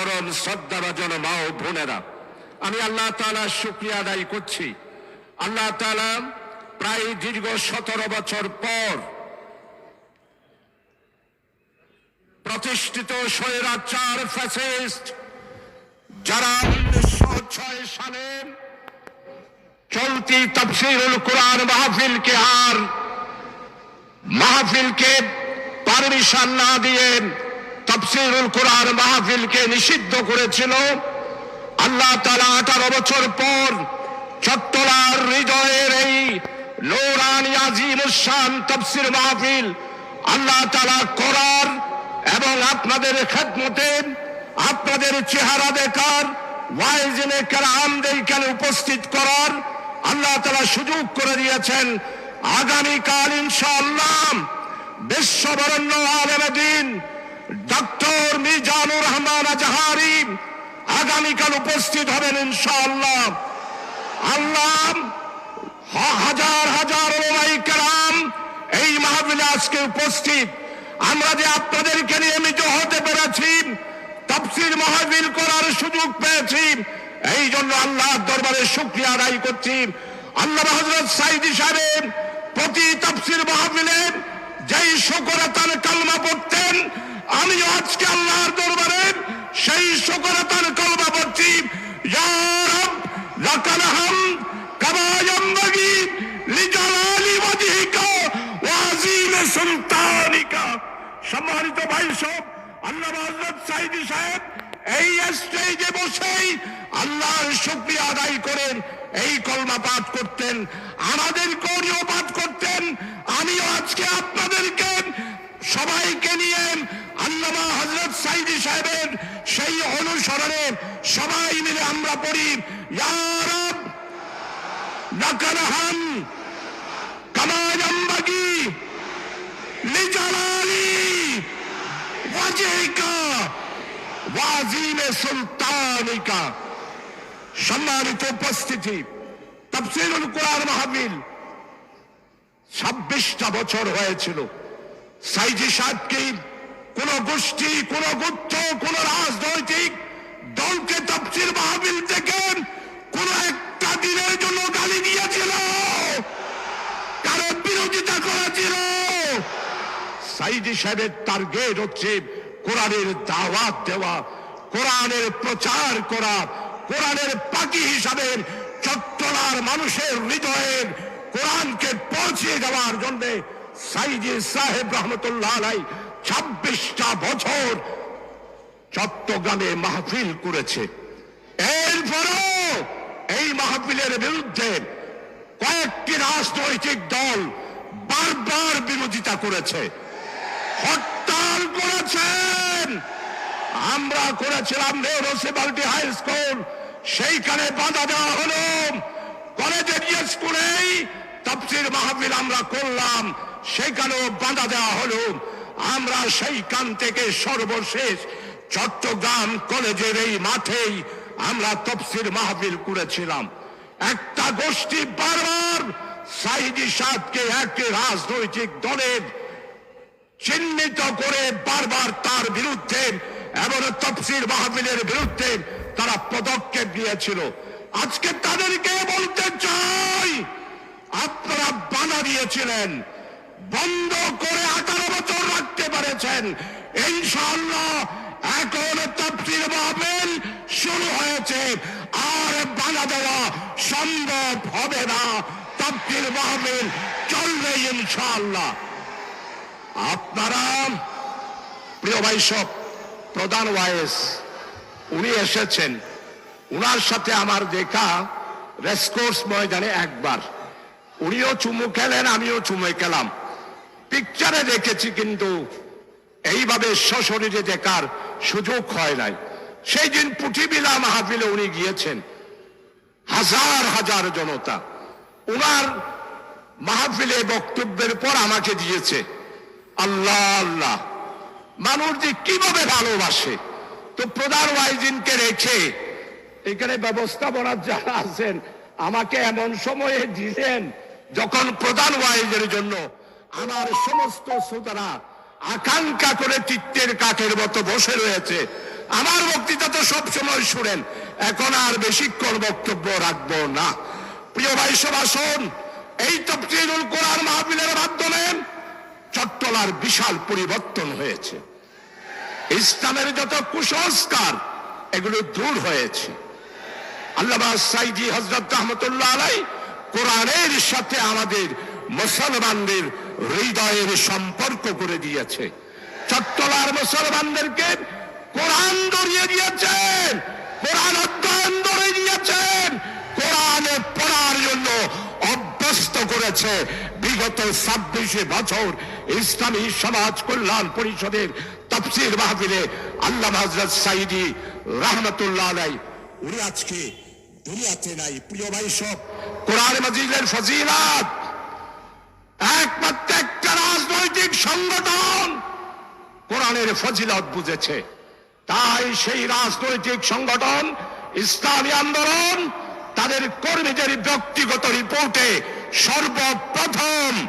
পরম শ্রদ্ধাভাজন মা ও বোনেরা। আমি আল্লাহ তাআলা শুক্রিয়া আদায় করছি। আল্লাহ তাআলা প্রায় দীর্ঘ সতেরো বছর পর প্রতিষ্ঠিত স্বৈরাচার ফ্যাসিস্ট যারা উনিশশো ছয় সালে চলতি তফসিরুল কোরআন মাহফিলকে আর মাহফিলকে পারমিশন না দিয়ে তফসিরুল কোরআন মাহফিলকে নিষিদ্ধ করেছিল। আল্লাহ তালা আঠারো বছর পর চট্টলার হৃদয়ের এই নৌরানি আজিম উসান তফসির মাহফিল আল্লাহ তালা করার এবং আপনাদের খেদমতে আপনাদের চেহারা দেখার, ওয়াইজিনে কেরামদের এখানে উপস্থিত করার আল্লাহ তালা সুযোগ করে দিয়েছেন। আগামীকাল ইনশাআল্লাহ বিশ্ববরণ্য আলমদিন ডক্টর মিজানুর রহমান আজহারি আগামীকাল উপস্থিত হবেন ইনশাআল্লাহ। আল্লাহ হাজার হাজার কেরাম এই মাহফিলে আজকে উপস্থিত। আমরা যে আপনাদেরকে নিয়মিত হতে পেরেছি, তাফসির মাহফিল করার সুযোগ পেয়েছি, এই জন্য আল্লাহ দরবারে শুক্রিয়া আদায় করছি। আল্লাহ হজরত সাইদি সাহেব প্রতি তাফসির মাহফিলে যেই শকরতার কালমা পড়তেন আমিও আজকে আল্লাহর দরবারে সেই শকরতার কালমা পড়ছি। রব, লাকাল হামদ, কামা ইয়ানবাগি লিজালালি ওয়াজহিকা ওয়া আযীম সুলতানিকা। সম্মানিত ভাই সব আল্লাহ হযরত সাইদি সাহেব, এই স্টেজে বসেই আল্লাহর শুকরিয়া আদায় করেন, এই কলমা পাঠ করতেন। আমাদের করিও পাঠ করতেন। আমিও আজকে আপনাদেরকে সবাইকে নিয়ে আল্লামা হজরত সাইদি সাহেবের সেই অনুসরণে সবাই মিলে আমরা পড়ি সম্মানিত উপস্থিতি, তাফসীরুল কোরআন মাহফিল ছাব্বিশটা বছর হয়েছিল। সাইজি সাহেবকে কোন গোষ্ঠী, কোন গুচ্ছ কোন রাজনৈতিক দলকে তাফসীর মাহফিল থেকে কোন একটা দিনের জন্য গালি দিয়েছিল। কারও বিরোধিতা করেছিল। সাইদি সাহেবের টার্গেট হচ্ছে কোরআনের দাওয়াত দেওয়া, কোরআনের প্রচার করা, কোরআনের পাখি হিসাবে চট্টলার মানুষের হৃদয়ের কোরআনকে পৌঁছে দেওয়ার জন্য সাইদি সাহেব রহমতুল্লাহ আলাই ছাব্বিশটা বছর চট্টগ্রামে মাহফিল করেছে। এরপরও এই মাহফিলের বিরুদ্ধে কয়েকটি রাজনৈতিক দল বারবার বিরোধিতা করেছে। হরতাল করেছেন। আমরা করেছিলাম মিউনিসিপালিটি হাই স্কুল। সেইখানে বাধা দেওয়া হলো। কলেজের স্কুলেই তাফসির মাহফিল আমরা করলাম। সেখানেও বাধা দেওয়া হলো। আমরা সেইখান থেকে সর্বশেষ চট্টগ্রাম কলেজের এই মাঠেই আমরা তফসির মাহফিল করেছিলাম। একটা গোষ্ঠী বারবার সাইদি সাহেবকে এক রাজনৈতিক দলের চিহ্নিত করে বারবার তার বিরুদ্ধে এবং তফসির মাহফিলের বিরুদ্ধে তারা পদক্ষেপ নিয়েছিল। আজকে তাদেরকে বলতে চাই, আপনারা বানা দিয়েছিলেন। বন্ধ করে আঠারো বছর রাখতে পেরেছেন। ইনশাআল্লাহ এখন তফসির মাহফিল শুরু হয়েছে। আর বানা দেওয়া সম্ভব হবে না। তফসির মাহফিল চলবে ইনশাআল্লাহ। আপনারা, প্রিয় ভাই সব, প্রধান ওয়াইস, উনি এসেছেন। উনার সাথে আমার দেখা রেসকোর্স ময়দানে একবার। উনিও চুমু খেলেন, আমিও চুমু খেলাম। পিকচারে দেখেছি কিন্তু এইভাবে সশরীরে দেখার সুযোগ হয় নাই। সেই দিন পুটিবিলা মাহফিলে উনি গিয়েছেন। হাজার হাজার জনতা। উনার মাহফিলে বক্তব্যের পর আমাকে দিয়েছে, আল্লাহ আল্লাহ, মানুষ যে কীভাবে ভালোবাসে? তো প্রধান ওয়াইজিনকে রেখে এখানে ব্যবস্থাপনার যারা আছেন, আমাকে এমন সময়ে দিলেন যখন প্রধান ওয়াইজের জন্য আমার সমস্ত শ্রোতারা আকাঙ্ক্ষা করে চিত্তের কাঠের মতো বসে রয়েছে। আমার বক্তৃতা তো সবসময় শুনেন, এখন আর বেশিক্ষণ বক্তব্য রাখব না। প্রিয় ভাই সবাসন এই তফসিলুল কোরআন মাহফিলের মাধ্যমে চট্টলার বিশাল পরিবর্তন হয়েছে। ইসলামের যত কুসংস্কার, এগুলো দূর হয়েছে। আল্লামা সাইদি হজরত আলাই কোরআনের সাথে আমাদের মুসলমানদের হৃদয়ের সম্পর্ক করে দিয়েছে। চট্টলার মুসলমানদেরকে কোরআন ধরিয়ে দিয়েছেন। কোরআন অধ্যয়ন ধরে দিয়েছেন। কোরআনে পড়ার জন্য অভ্যস্ত করেছে। বিগত ছাব্বিশে বছর ইসলামী সমাজ কল্যাণ পরিষদের তফসির মাহফিলে আল্লাহ হজরত সাইদি রহমতুল্লাহ আলাই উনি আজকে দুনিয়াতে নাই। প্রিয় ভাই সব, কোরআন মাজিদের ফজিলাত। একমাত্র একটা রাজনৈতিক সংগঠন। কোরআনের ফজিলত বুঝেছে। তাই সেই রাজনৈতিক সংগঠন, ইসলামী আন্দোলন, তাদের কর্মীদের ব্যক্তিগত রিপোর্টে সর্বপ্রথম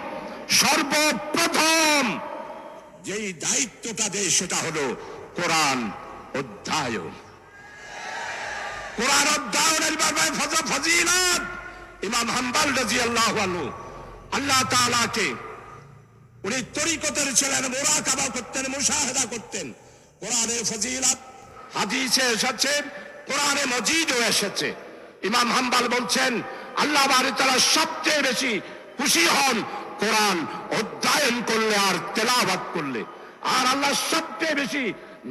সর্বপ্রথম যেই দায়িত্বটা দেয় সেটা হলো কোরআন অধ্যায়ন। কোরআন অধ্যয়নের ব্যাপারে ফজ- ফজিলত ইমাম হাম্বাল রাজি আল্লাহ আল্লাহ তালাকে উনি তরিকতের ছিলেন মোরাকাবা করতেন, মুশাহেদা করতেন। কোরআনের ফজিলত, হাদিসে এসেছে, কোরআনে মজিদও এসেছে। ইমাম হাম্বাল বলছেন, আল্লাহ তারা সবচেয়ে বেশি খুশি হন কোরআন অধ্যয়ন করলে আর তেলাবাদ করলে। আর আল্লাহ সবচেয়ে বেশি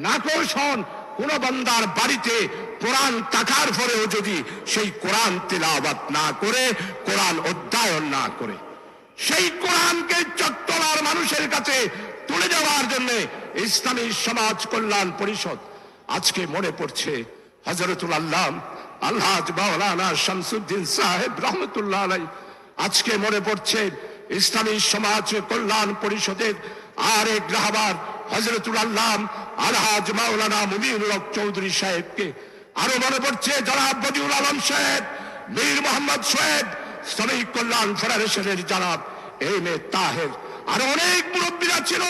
নাকশ হন কোন বন্দার বাড়িতে কোরআন থাকার পরেও যদি সেই কোরআন তেলাওয়াত না করে, কোরআন অধ্যয়ন না করে। সেই কোরআনকে চট্টলার মানুষের কাছে তুলে দেওয়ার জন্য ইসলামী সমাজ কল্যাণ পরিষদ আজকে মনে পড়ছে হজরতুল আল্লাহ আল্লাহ মাওলানা শামসুদ্দিন সাহেব রহমতুল্লাহ আলাই আজকে মনে পড়ছে ইসলামী সমাজ কল্যাণ পরিষদের আরেক রাহবার হজরতুল আল্লাহ আলহাজ মাওলানা মুমিনুল চৌধুরী সাহেবকে। আরও মনে পড়ছে জনাব বদিউল আলম সাহেব, মীর মোহাম্মদ সোহেব, শ্রমিক কল্যাণ ফেডারেশনের জানাব। এম তাহের। আর অনেক মুরব্বীরা ছিল।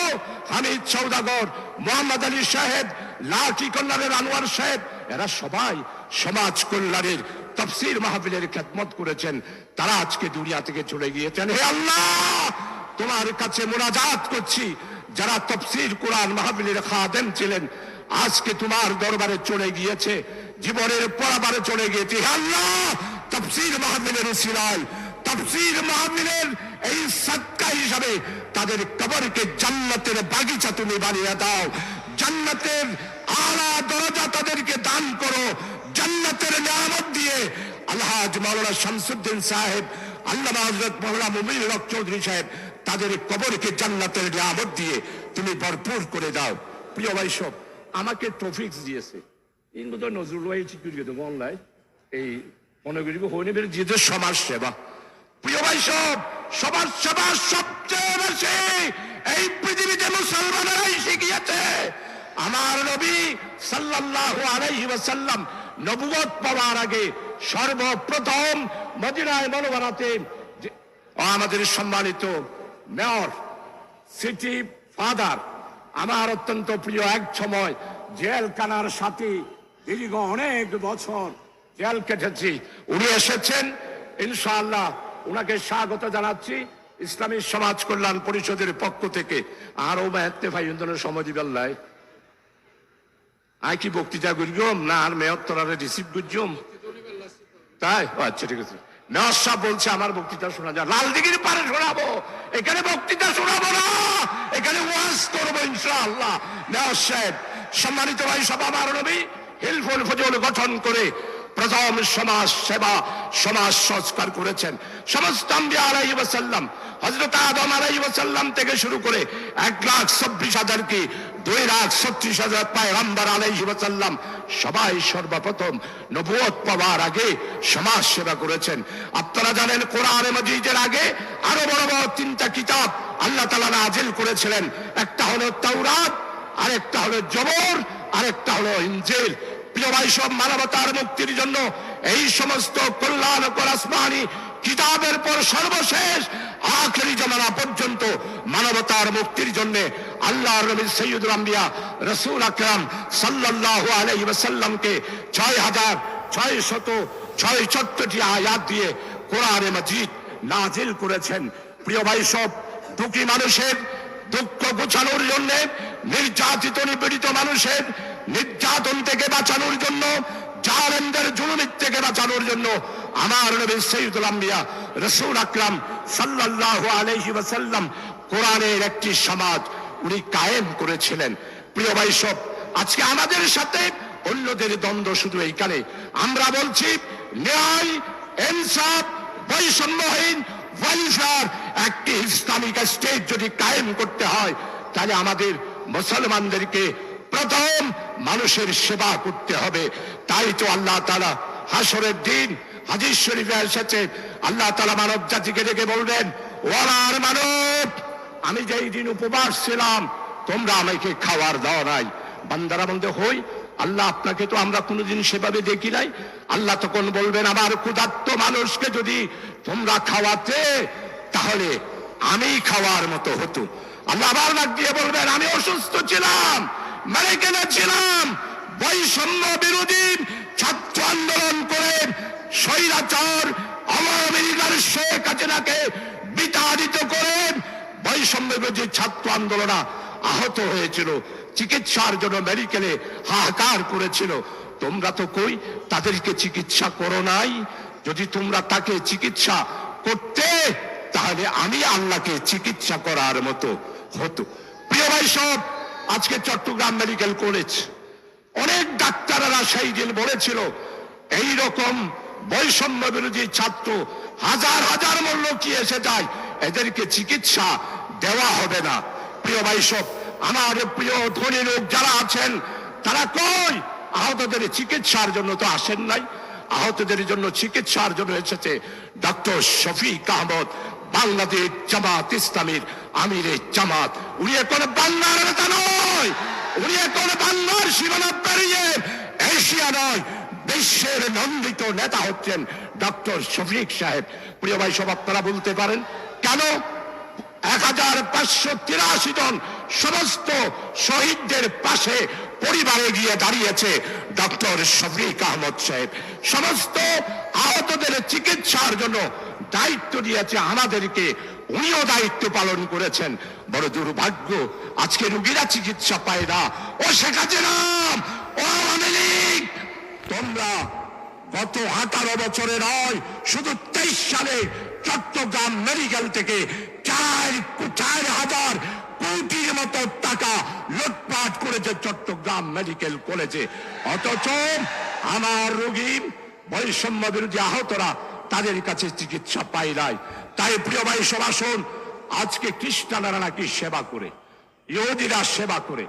হামিদ সৌদাগর মোহাম্মদ আলী সাহেব লাঠি কল্যাণের আনোয়ার সাহেব, এরা সবাই সমাজ কল্যাণের তফসির মাহফিলের খেদমত করেছেন। তারা আজকে দুনিয়া থেকে চলে গিয়েছেন। হে আল্লাহ, তোমার কাছে মোনাজাত করছি। যারা তফসির কোরআন মাহফিলের খাদেম ছিলেন, আজকে তোমার দরবারে চলে গিয়েছে। জীবনের পরাবারে চলে গিয়েছে। হে আল্লাহ, তফসির মাহফিলের উসিলায়, তফসির মাহফিলের এই সৎকা হিসাবে তাদের কবরকে জান্নাতের বাগিচা তুমি বানিয়ে দাও। জান্নাতের আলা দরজা তাদেরকে দান করো। জান্নাতের নিয়ামত দিয়ে আলহাজ মাওলানা শামসুদ্দিন সাহেব আল্লাহ মৌলানা মুমিন হক চৌধুরী সাহেব তাদের কবরকে জান্নাতের নিয়ামত দিয়ে তুমি ভরপুর করে দাও। প্রিয় ভাই সব, আমাকে ট্রফিক্স দিয়েছে। ইনগো তো নজরুল ভাই ঠিক করে অনলাইন। এই মনে করি হইনি যেহেতু সমাজ সেবা। প্রিয় ভাই সব সমাজ সেবা সবচেয়ে বেশি এই পৃথিবীতে মুসলমানেরাই শিখিয়েছে। আমার নবী সাল্লাল্লাহু আলাইহি ওয়াসাল্লাম নবুয়ত পাওয়ার আগে সর্বপ্রথম মদিনায় মনোবরাতে আমাদের সম্মানিত মেয়র, সিটি ফাদার, আমার অত্যন্ত প্রিয় এক সময় জেল কানার সাথে, দীর্ঘ অনেক বছর জেল কেটেছি। উনি এসেছেন, ইনশাআল্লাহ উনাকে স্বাগত জানাচ্ছি ইসলামী সমাজ কল্যাণ পরিষদের পক্ষ থেকে। আর ও মেহতে ভাই ইন্দনের সময় দিবেল্লায় আই কি বক্তৃতা করিম না, আর মেয়র তোরারে রিসিভ করছিম তাই? আচ্ছা ঠিক আছে। মেয়র সাহেব বলছে আমার বক্তৃতা শোনা যায় লাল দিঘির পারে শোনাবো। এখানে বক্তৃতা শোনাবো না। এখানে ওয়াজ করব ইনশাআল্লাহ। মেয়র সাহেব, সম্মানিত ভাই সব আমার নবী, হিলফুল ফজল গঠন করে প্রথম সমাজ সেবা, সমাজ সংস্কার করেছেন। সমস্ত হযরত আদম আলাইহি ওয়াসাল্লাম থেকে শুরু করে এক লাখ চব্বিশ হাজার কি, দুই লাখ ছত্রিশ হাজার পায়গাম্বার আলাইহি ওয়াসাল্লাম সবাই সর্বপ্রথম নবুয়ত পাওয়ার আগে সমাজ সেবা করেছেন। আপনারা জানেন কোরআনে মজিদের আগে আরও বড় বড় তিনটা কিতাব আল্লাহ তাআলা নাজিল করেছিলেন। একটা হলো তাওরাত, আরেকটা হলো জবর, আরেকটা হলো ইনজিল। প্রিয় ভাই মানবতার মুক্তির জন্য এই সমস্ত কল্যাণকর আসমানি কিতাবের পর সর্বশেষ আখেরি জমানা পর্যন্ত মানবতার মুক্তির জন্য আল্লাহ নবী সৈয়দুল আম্বিয়া রসুল আকরাম সাল্লাল্লাহু আলাইহি ওয়াসাল্লামকে ছয় হাজার ছয় শত ছয় চোদ্দটি আয়াত দিয়ে কোরআনে মাজিদ নাজিল করেছেন। প্রিয় ভাই সব, দুঃখী মানুষের, দুঃখ গোছানোর জন্য, নির্যাতিত নিপীড়িত মানুষের নির্যাতন থেকে বাঁচানোর জন্য, জালেমদের জুলুমির থেকে বাঁচানোর জন্য আমার নবী সৈয়দুল আম্বিয়া রসুল আকরাম সাল্লাল্লাহু আলাইহি ওয়াসাল্লাম কোরআনের একটি সমাজ উনি কায়েম করেছিলেন। প্রিয় ভাই সব, আজকে আমাদের সাথে অন্যদের দ্বন্দ্ব শুধু এইখানে। আমরা বলছি, ন্যায়, ইনসাফ, বৈষম্যহীন, ওয়েলফেয়ার, একটি ইসলামিক স্টেট যদি কায়েম করতে হয়, তাহলে আমাদের মুসলমানদেরকে প্রথম মানুষের সেবা করতে হবে। তাই তো আল্লাহ তালা হাসরের দিন হাজির শরীফে এসেছে। আল্লাহ তালা মানব জাতিকে ডেকে বলবেন ওয়ালার মানব, আমি যেই দিন উপবাস ছিলাম, তোমরা আমাকে খাওয়ার দাও নাই। বান্দারা বলতে, হই, আল্লাহ আপনাকে তো আমরা কোনোদিন সেভাবে দেখি নাই। আল্লাহ তখন বলবেন, আমার ক্ষুধার্ত মানুষকে যদি তোমরা খাওয়াতে, তাহলে আমি খাওয়ার মতো হতো আল্লাহ আবার দিয়ে বলবেন, আমি অসুস্থ ছিলাম। মেরে ছিলাম বৈষম্য বিরোধী ছাত্র আন্দোলন করে স্বৈরাচার আওয়ামী লীগের শেখ হাসিনাকে বিতাড়িত করে বৈষম্য বিরোধী ছাত্র আন্দোলনা আহত হয়েছিল। চিকিৎসার জন্য মেডিকেলে হাহাকার করেছিল। তোমরা তো কই, তাদেরকে চিকিৎসা করো নাই। যদি তোমরা তাকে চিকিৎসা করতে, তাহলে আমি আল্লাহকে চিকিৎসা করার মতো হতো। প্রিয় ভাই সব আজকে চট্টগ্রাম মেডিকেল কলেজ। অনেক ডাক্তাররা সেই দিন বলেছিল, এই রকম বৈষম্য বিরোধী ছাত্র হাজার হাজার মূল্য কি এসে যায়, এদেরকে চিকিৎসা দেওয়া হবে না। প্রিয় সব, আমার প্রিয় ধনী লোক যারা আছেন, তারা কই? আহতদের চিকিৎসার জন্য তো আসেন নাই। আহতদের জন্য চিকিৎসার জন্য এসেছে ডক্টর শফিক আহমদ। বাংলাদেশ জামাত ইসলামীর আমিরে জামাত। উনি এখন বাংলার নেতা নয়। উনি এখন বাংলার সীমানা পেরিয়ে এশিয়া নয়, বিশ্বের নন্দিত নেতা হচ্ছেন ডক্টর শফিক সাহেব। প্রিয় ভাই, সব আপনারা বলতে পারেন, কেন? এক হাজার পাঁচশো তিরাশি জন সমস্ত শহীদদের পাশে পরিবারে গিয়ে দাঁড়িয়েছে ডক্টর শফিক আহমদ সাহেব। সমস্ত আহতদের চিকিৎসার জন্য দায়িত্ব দিয়েছে আমাদেরকে। উনিও দায়িত্ব পালন করেছেন। বড় দুর্ভাগ্য, আজকে রুগীরা চিকিৎসা পায় না। ও শেখাচ্ছে নাম ও আওয়ামী লীগ! তোমরা গত আঠারো বছরে নয়, শুধু তেইশ সালে চট্টগ্রাম মেডিকেল থেকে চার চার হাজার কোটির মতো টাকা লুটপাট করেছে চট্টগ্রাম মেডিকেল কলেজে। অথচ আমার রোগী বৈষম্য বিরোধী আহতরা তাদের কাছে চিকিৎসা পায় নাই। তাই প্রিয় ভাই সবাসন আজকে খ্রিস্টানরা নাকি সেবা করে, ইহুদিরা সেবা করে।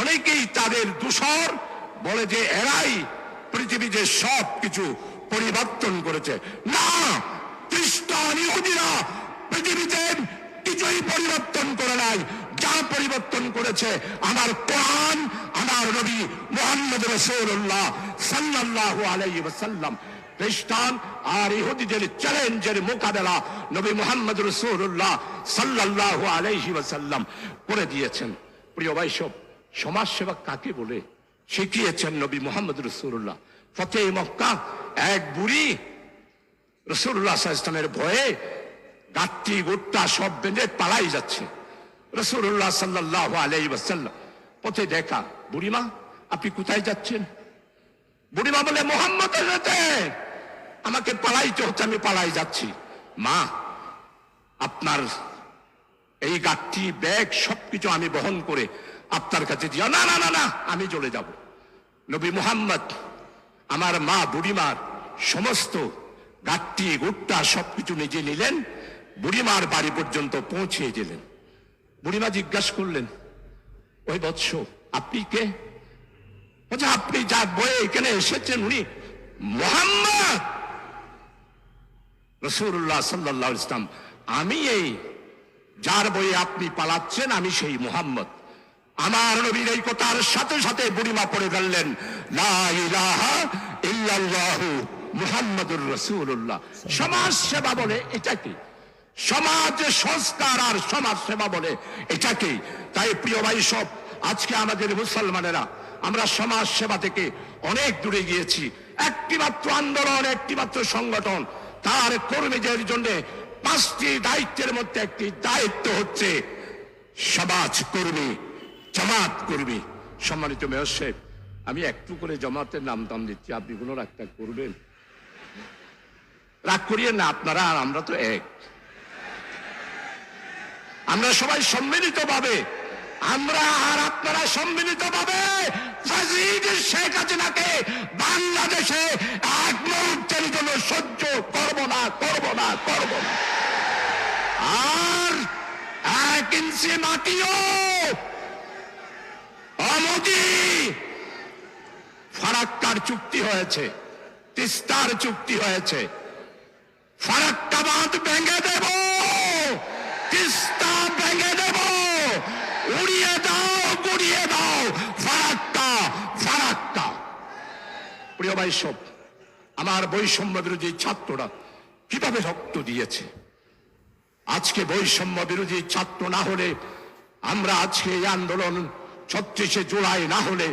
অনেকেই তাদের দূষর বলে যে এরাই পৃথিবীতে সব কিছু পরিবর্তন করেছে। না খ্রিস্টান ইহুদিরা পৃথিবীতে কিছুই পরিবর্তন করে নাই। যা পরিবর্তন করেছে আমার কোরআন, আমার নবী মোহাম্মদ রসুল্লাহ সাল্লাল্লাহু আলাইহি ওয়াসাল্লাম। খ্রিস্টান আর ইহুদিদের চ্যালেঞ্জের মোকাবেলা নবী মোহাম্মদ রসুল্লাহ সাল্লাল্লাহু আলাইহি ওয়াসাল্লাম করে দিয়েছেন। প্রিয় ভাইসব সমাজ সেবা কাকে বলে? শিখিয়েছেন নবী মোহাম্মদ রসুল্লাহ ফতে মক্কা এক বুড়ি রসুল্লাহ ইসলামের ভয়ে গাত্তি গোট্টা সব বেঁধে পালাই যাচ্ছে। রসুল্লাহ সাল্লাহ আলাই ওয়াসাল্লাম, পথে দেখা, বুড়িমা, আপনি কোথায় যাচ্ছেন? বুড়িমা বলে মোহাম্মদ যেতে আমাকে পালাইতে হচ্ছে, আমি পালাই যাচ্ছি। মা, আপনার এই গাঠি, ব্যাগ, সবকিছু আমি বহন করে আপনার কাছে দিয়া না না না না, আমি চলে যাব। নবী মুহাম্মদ, আমার মা, বুড়িমার সমস্ত গাঠি, গুট্টা, সবকিছু নিজে নিলেন, বুড়িমার বাড়ি পর্যন্ত পৌঁছে গেলেন। বুড়িমা জিজ্ঞাসা করলেন, ওই বৎস, আপনি কে? আপনি যা বয়ে এখানে এসেছেন উনি মোহাম্মদ! রসুল্লাহ সাল্লাহ ইসলাম আমি এই, যার বইয়ে আপনি পালাচ্ছেন, আমি সেই মুহাম্মদ। আমার নবীর এই কথার সাথে সাথে বুড়িমা পড়ে ইল্লাল্লাহু মুহাম্মাদুর রাসূলুল্লাহ। সমাজ সেবা বলে, এটা কি? সমাজ সংস্কার আর সমাজ সেবা বলে এটাকে তাই প্রিয় ভাই, সব আজকে আমাদের মুসলমানেরা, আমরা সমাজ সেবা থেকে অনেক দূরে গিয়েছি। একটি মাত্র আন্দোলন একটি মাত্র সংগঠন তার কর্মীদের জন্য পাঁচটি দায়িত্বের মধ্যে একটি দায়িত্ব হচ্ছে সমাজ কর্মী, জামাত কর্মী। সম্মানিত মেয়র সাহেব, আমি একটু করে জামাতের নাম দাম দিচ্ছি, আপনি কোনো রাগটা করবেন? রাগ করিয়ে না, আপনারা আর আমরা তো এক। আমরা সবাই সম্মিলিত ভাবে আমরা আর আপনারা সম্মিলিত ভাবে শেখ হাসিনাকে বাংলাদেশে এক মুহূর্তের জন্য সহ্য করব না করব না করব না। আর এক ইঞ্চি মাটিও অমোদি ফারাক্কার চুক্তি হয়েছে, তিস্তার চুক্তি হয়েছে। ফারাক্কা বাঁধ ভেঙে দেব, তিস্তা ভেঙে দেব উড়িয়ে গুড়িয়ে দাও ফারাক্কা ফারাক্কা। প্রিয় ভাই সব আমার বৈষম্য বিরোধী ছাত্ররা কীভাবে রক্ত দিয়েছে? আজকে বৈষম্য বিরোধী ছাত্র না হলে, আমরা আজকে এই আন্দোলন ছত্রিশে জুলাই না হলে,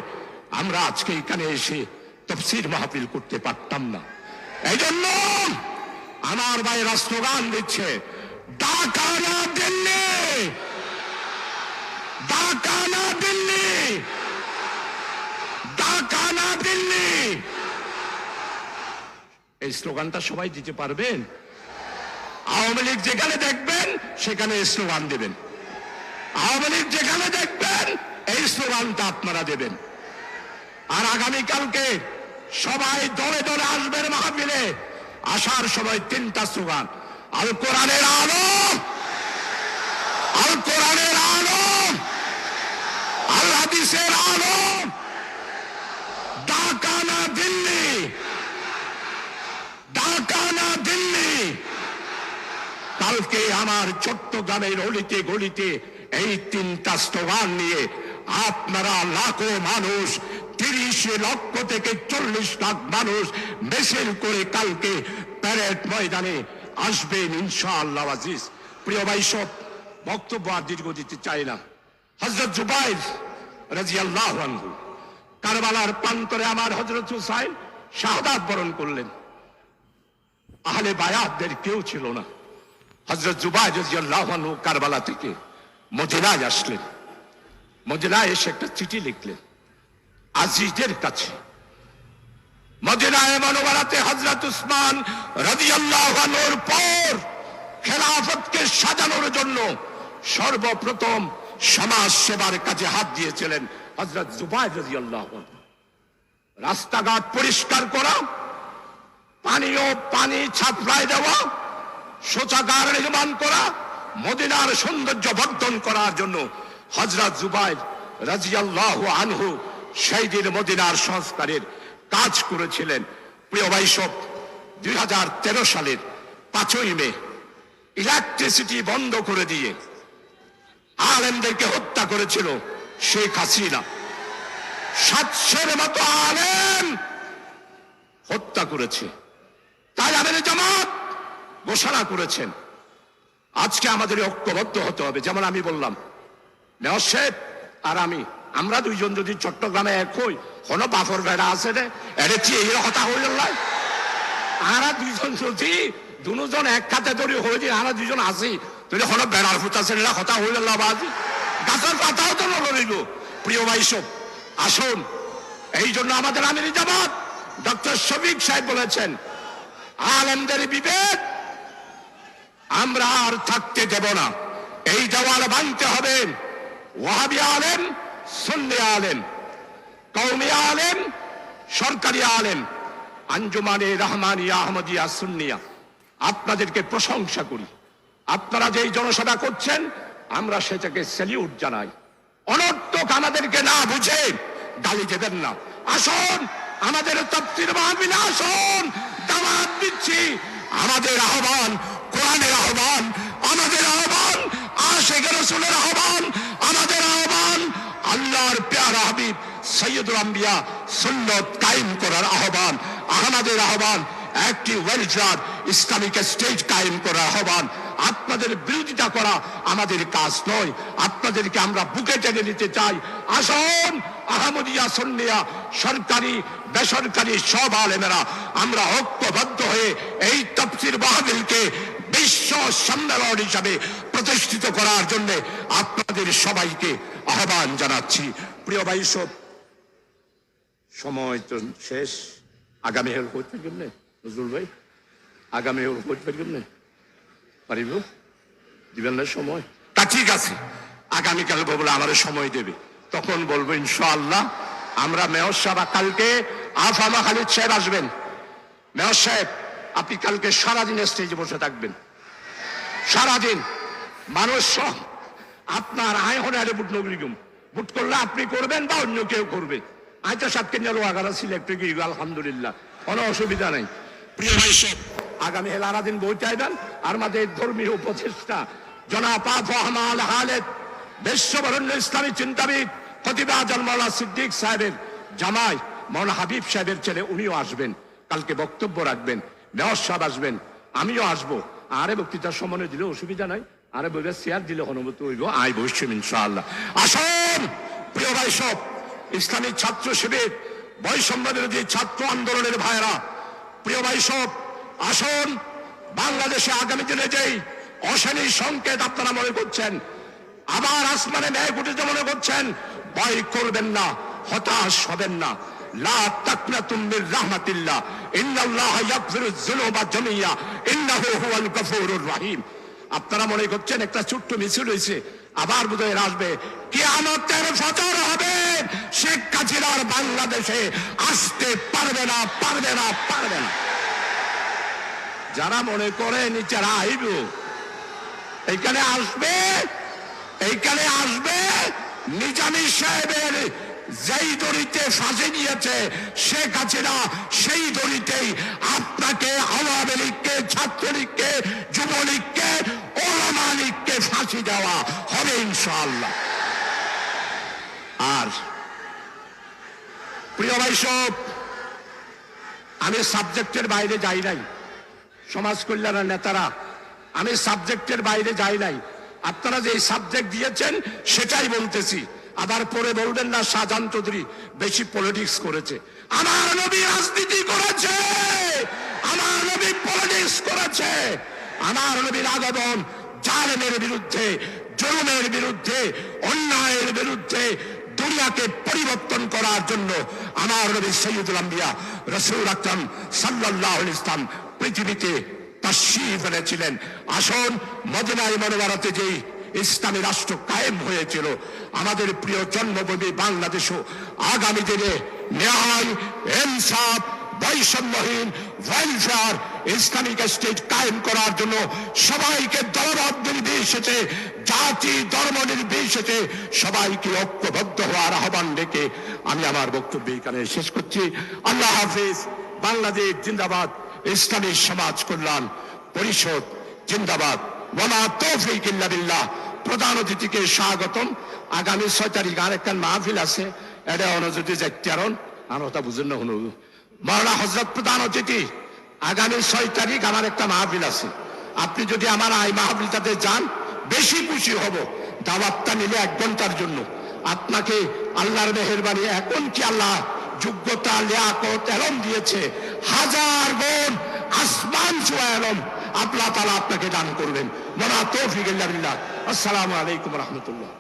আমরা আজকে এখানে এসে তফসির মাহফিল করতে পারতাম না। এই জন্য আমার ভাই রাষ্ট্রগান দিচ্ছে না দিল্লি! এই স্লোগানটা সবাই দিতে পারবেন? আওয়ামী লীগ যেখানে দেখবেন, সেখানে স্লোগান দেবেন। আওয়ামী লীগ যেখানে দেখবেন, এই স্লোগানটা আপনারা দেবেন। আর আগামীকালকে সবাই দলে দলে আসবেন মাহফিলে। আসার সময় তিনটা স্লোগান। আল কোরআনের আলো! আল কোরআনের আল! হাদিসের আলো ঢাকা না দিল্লি ঢাকা না দিল্লি কালকে আমার চট্টগ্রামের অলিতে গলিতে এই তিনটা স্লোগান নিয়ে আপনারা লাখো মানুষ, তিরিশ লক্ষ থেকে চল্লিশ লাখ মানুষ মিছিল করে কালকে প্যারেড ময়দানে আসবেন ইনশাআল্লাহ আজিজ। প্রিয় ভাই সব বক্তব্য আর দীর্ঘ দিতে চাই না। হজরত জুবাইর রাজি আল্লাহ কারবালার প্রান্তরে আমার হজরত হুসাইন শাহাদাত বরণ করলেন। আহলে বায়াতদের কেউ ছিল না। হজরত জুবাই রাদিয়াল্লাহু আনহু কারবালা থেকে মদিনায় আসলেন। মদিনায় এসে একটা চিঠি লিখলেন, আজিজের কাছে। মদিনায় মনোবরাতে হজরত উসমান রাদিয়াল্লাহু আনহুর পর খেলাফতকে সাজানোর জন্য সর্বপ্রথম সমাজ সেবার কাজে হাত দিয়েছিলেন হজরত জুবাই রাদিয়াল্লাহু আনহু। রাস্তাঘাট পরিষ্কার করা, পানীয় পানি ছাপড়ায় দেওয়া, শৌচাগার নির্মাণ করা, মদিনার সৌন্দর্য বর্ধন করার জন্য হজরত জুবাইর রাজিয়াল্লাহ আনহু সেই দিন মদিনার সংস্কারের কাজ করেছিলেন। প্রিয় ভাইসব দুই সালের পাঁচই মে ইলেকট্রিসিটি বন্ধ করে দিয়ে আলেমদেরকে হত্যা করেছিল শেখ হাসিনা। সাতশের মতো আলেম হত্যা করেছে। তাই আমাদের জামাত ঘোষণা করেছেন। আজকে আমাদের ঐক্যবদ্ধ হতে হবে, যেমন আমি বললাম। সাহেব আর আমি, আমরা দুইজন যদি চট্টগ্রামে এক হই কোনো বাফর বেড়া আছে রে? এর চেয়ে হইল নাই আরা দুইজন যদি, দুজন এক খাতে ধরে হয়ে যায় আরা দুইজন আসি তুই হলো বেড়ার ফুটা ছেলেরা কথা হইল বাজি। গাছের পাতাও তো নড়িল প্রিয় ভাই সব, আসুন। এই জন্য আমাদের আমির জামাত, ডক্টর শফিক সাহেব বলেছেন, আলেমদের বিবেক আমরা আর থাকতে দেব না। এই দেওয়াল ভাঙতে হবে। ওয়াহাবি আলেম, সন্নি আলেম কৌমি আলেম, সরকারি আলেম, আঞ্জুমানে রহমানিয়া, আহমদিয়া, সুন্নিয়া। আপনাদেরকে প্রশংসা করি। আপনারা যেই জনসভা করছেন, আমরা সেটাকে স্যালিউট জানাই। অনর্থক আমাদেরকে না বুঝে গালি দেবেন না। আসুন, আমাদের তফসির মাহফিলে আসুন, দাওয়াত দিচ্ছি। আমাদের আহ্বান, কোরআনের আহ্বান, আমাদের আহ্বান, আশেখ রসুলের আহ্বান, আমাদের আহ্বান, আল্লাহর পেয়ারা হাবিব সৈয়দুল আম্বিয়া সুন্নত কায়েম করার আহ্বান, আমাদের আহ্বান, একটি ওয়েলফেয়ার ইসলামিক স্টেট কায়েম করার আহ্বান আপনাদের বিরোধিতা করা আমাদের কাজ নয়। আপনাদেরকে আমরা বুকে টেনে নিতে চাই। আসুন, আহমদিয়া, সন্নিয়া, সরকারি, বেসরকারি সব আলেমেরা, আমরা ঐক্যবদ্ধ হয়ে এই তফসির বাহাদিলকে বিশ্ব সম্মেলন হিসাবে প্রতিষ্ঠিত করার জন্য আপনাদের সবাইকে আহ্বান জানাচ্ছি। প্রিয় ভাই, সব, সময় তো শেষ। আগামী হেল করতে পারবেন নজরুল ভাই, আগামী হেল করতে না পারিব? দিবেন না সময়। তা ঠিক আছে। আগামীকাল বলে আমাদের সময় দেবে। তখন বলব, ইনশাআল্লাহ, আমরা মেয়র সাহেব কালকে আফামা খালিদ সাহেব আসবেন। মেয়র সাহেব, আপনি কালকে সারাদিন স্টেজে বসে থাকবেন। সারাদিন। মানুষ সহ, আপনার আয় হলে আরে বুট নগরিগুম বুট করলে আপনি করবেন বা অন্য কেউ করবে। আয়তা সাতকে নিয়ে আগারা সিলেক্ট আলহামদুলিল্লাহ। কোনো অসুবিধা নেই। প্রিয় ভাই সব আগামী হেলারা দিন বই চাইবেন। আর আমাদের ধর্মীয় উপদেষ্টা, জনাব হালেদ বিশ্ববরণ্য ইসলামী চিন্তাবিদ, খতিবা জন্মলা সিদ্দিক সাহেবের জামাই মৌলা হাবিব সাহেবের ছেলে, উনিও আসবেন। কালকে বক্তব্য রাখবেন, মেয়র সাহেব আসবেন, আমিও আসব। আরে বক্তৃতার সময় দিলে অসুবিধা নাই, আরে বইবে শেয়ার দিলে অনুমতি হইব আই বসছেন ইনশাআল্লাহ। আসুন, প্রিয় ভাই সব, ইসলামী ছাত্র শিবির বৈষম্য বিরোধী ছাত্র আন্দোলনের ভাইরা প্রিয় ভাই সব আসুন, বাংলাদেশে আগামী দিনে যেই অশানী সংকেত আপনারা মনে করছেন, আবার আসমানে ন্যায় ঘটেছে মনে করছেন, ভয় করবেন না, হতাশ হবেন না। আপনারা মনে করছেন একটা ছোট্ট মিছিল হয়েছে আবার বোধহয় আসবে। কিয়ামতের ফজর হবে, শেখ হাসিনার বাংলাদেশে আসতে পারবে না পারবে না পারবে না। যারা মনে করে নিচেরা আইব এইখানে আসবে এইখানে আসবে। নিজামী সাহেবের যেই দড়িতে ফাঁসি নিয়েছে শেখ হাসিনা সেই দড়িতেই আপনাকে, আওয়ামী লীগকে ছাত্রলীগকে যুবলীগকে ওলামা লীগকে ফাঁসি দেওয়া হবে ইনশাআল্লাহ। আর প্রিয় ভাই সব আমি সাবজেক্টের বাইরে যাই নাই। সমাজ কল্যাণের নেতারা, আমি সাবজেক্টের বাইরে যাই নাই। আপনারা যে সাবজেক্ট দিয়েছেন, সেটাই বলতেছি। আবার পরে বলবেন না, শাহজাহান চৌধুরী বেশি পলিটিক্স করেছে। আমার নবী রাজনীতি করেছে! আমার নবী পলিটিক্স করেছে! আমার নবীর আগমন জালেমের বিরুদ্ধে জরুমের বিরুদ্ধে, অন্যায়ের বিরুদ্ধে, দুনিয়াকে পরিবর্তন করার জন্য আমার নবী সৈয়দুল আম্বিয়া, রসুল আকরম সাল্লাহ ইসলাম পৃথিবীতে তাশরিফ এনেছিলেন আসুন মদিনায় মনোবারাতে যেই ইসলামী রাষ্ট্র কায়েম হয়েছিল, আমাদের প্রিয় জন্মভূমি বাংলাদেশও আগামী দিনে ন্যায় ইনসাফ বৈষম্যহীন, ওয়েলফেয়ার ইসলামিক স্টেট কায়েম করার জন্য সবাইকে দলবাদ নির্বিশেষে, জাতি, ধর্ম নির্বিশেষে সবাইকে ঐক্যবদ্ধ হওয়ার আহ্বান ডেকে আমি আমার বক্তব্য এখানে শেষ করছি। আল্লাহ হাফিজ, বাংলাদেশ জিন্দাবাদ। ইসলামী সমাজ কল্যাণ পরিষদ, জিন্দাবাদ। ওয়ামা তৌফিক প্রধান অতিথিকে স্বাগতম। আগামী ছয় তারিখ আর একটা মাহফিল আছে। এটা অনুযায়ী যাত্যারণ আর ওটা বুঝেন না হলো মৌলানা হজরত প্রধান অতিথি, আগামী ছয় তারিখ আমার একটা মাহফিল আছে। আপনি যদি আমার এই মাহফিলটাতে যান, বেশি খুশি হব। দাওয়াতটা নিলে এক ঘণ্টার জন্য। আপনাকে আল্লাহর মেহরবানি। এখন কি আল্লাহ যোগ্যতা লিয়াকত এলম দিয়েছে। হাজার গুণ আসমান ছোঁয়া এলম। আল্লাহ তালা আপনাকে দান করবেন। মনা তৌফিক আসসালামু আলাইকুম রহমতুল্লাহ।